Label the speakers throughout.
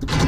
Speaker 1: you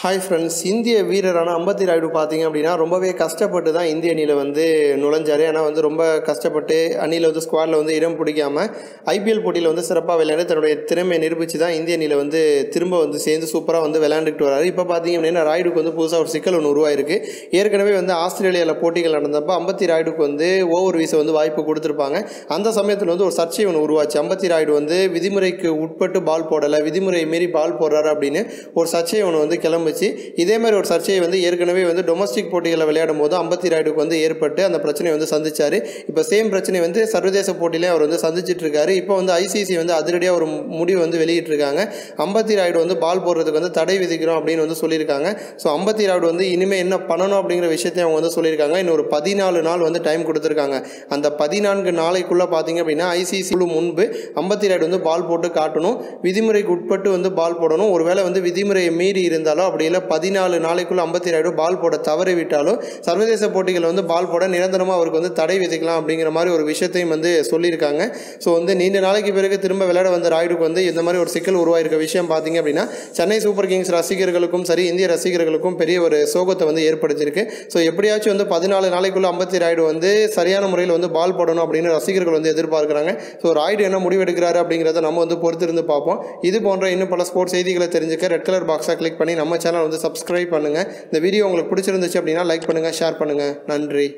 Speaker 1: hi friends இந்திய வீரரான அம்பத்தி ராயுடு பார்த்தீங்க அப்படின்னா ரொம்பவே கஷ்டப்பட்டு தான் இந்திய அணியில் வந்து நுழைஞ்சார். ஏன்னா வந்து ரொம்ப கஷ்டப்பட்டு அணியில் வந்து ஸ்குவாடில் வந்து இடம் பிடிக்காம ஐபிஎல் போட்டியில் வந்து சிறப்பாக விளையாண்டு தன்னுடைய திறமையை நிரூபித்து தான் இந்திய அணியில் வந்து திரும்ப வந்து சேர்ந்து சூப்பராக வந்து விளையாண்டுட்டு வராரு. இப்போ பார்த்தீங்க அப்படின்னா ராயுடுக்கு வந்து புதுசாக ஒரு சிக்கல் ஒன்று உருவாயிருக்கு. ஏற்கனவே வந்து ஆஸ்திரேலியாவில் போட்டிகள் நடந்தப்போ அம்பத்தி ராயுடுக்கு வந்து ஓவர் வீசை வந்து வாய்ப்பு கொடுத்துருப்பாங்க. அந்த சமயத்தில் வந்து ஒரு சர்ச்சை ஒன்று உருவாச்சு. அம்பத்தி ராயுடு வந்து விதிமுறைக்கு உட்பட்டு பால் போடலை விதிமுறையை மீறி பால் போடுறாரு அப்படின்னு ஒரு சர்ச்சை ஒன்று வந்து ஆரம்பித்து இதே மாதிரி ஒரு சர்ச்சையை வந்து ஏற்கனவே வந்து டொமஸ்டிக் போட்டிகளில் விளையாடும் போது அம்பத்தி ராய்டுக்கு வந்து ஏற்பட்டு அந்த பிரச்சனையை வந்து சந்திச்சார். இப்போ சேம் பிரச்சனை வந்து சர்வதேச போட்டியிலே அவர் வந்து சந்திச்சிட்டு இருக்காரு இப்போ வந்து ஐசிசி வந்து அதிரடியாக ஒரு முடிவு வந்து வெளியிட்டிருக்காங்க அம்பத்தி ராயுடு வந்து பால் போடுறதுக்கு வந்து தடை விதிக்கிறோம் அப்படின்னு வந்து சொல்லியிருக்காங்க. ஸோ அம்பத்தி ராய்டு வந்து இனிமேல் என்ன பண்ணணும் அப்படிங்கிற விஷயத்தையும் அவங்க வந்து சொல்லியிருக்காங்க. இன்னும் ஒரு பதினாலு நாள் வந்து டைம் கொடுத்துருக்காங்க. அந்த பதினான்கு நாளைக்குள்ளே பார்த்தீங்க அப்படின்னா ஐசிசி குழு முன்பு அம்பத்தி ராய்டு வந்து பால் போட்டு காட்டணும். விதிமுறைக்கு உட்பட்டு வந்து பால் போடணும். ஒருவேளை வந்து விதிமுறையை மீறி இருந்தாலோ அப்படி இல்லை பதினாலு நாளைக்குள்ள ஐம்பத்தி ரெண்டு பால் போட தவறி விட்டாலும் சர்வதேச போட்டிகளில் வந்து பால் போட நிரந்தரமாக அவருக்கு வந்து தடை விதிக்கலாம் அப்படிங்கிற மாதிரி ஒரு விஷயத்தையும் வந்து சொல்லியிருக்காங்க. ஸோ வந்து நீண்ட நாளைக்கு பிறகு திரும்ப விளையாட வந்த ராய்டுக்கு வந்து இந்த மாதிரி ஒரு சிக்கல் உருவாயிருக்க விஷயம் பார்த்தீங்க அப்படின்னா சென்னை சூப்பர் கிங்ஸ் ரசிகர்களுக்கும் சரி இந்திய ரசிகர்களுக்கும் பெரிய ஒரு சோகத்தை வந்து ஏற்படுத்தியிருக்கு. ஸோ எப்படியாச்சும் வந்து பதினாலு நாளைக்குள்ள ஐம்பத்தி ராய்டு வந்து சரியான முறையில் வந்து பால் போடணும் அப்படின்னு ரசிகர்கள் வந்து எதிர்பார்க்குறாங்க. ஸோ ராய்டு என்ன முடிவெடுக்கிறாரு அப்படிங்கிறத நம்ம வந்து பொறுத்திருந்து பார்ப்போம். இது போன்ற இன்னும் பல ஸ்போர்ட்ஸ் செய்திகளை தெரிஞ்சுக்க ரெட் கலர் பாக்ஸாக கிளிக் பண்ணி நம்ம சேனல் வந்து சப்ஸ்கிரைப் பண்ணுங்கள் இந்த வீடியோ உங்களுக்கு பிடிச்சிருந்துச்சு அப்படின்னா லைக் பண்ணுங்கள் ஷேர் பண்ணுங்கள் நன்றி.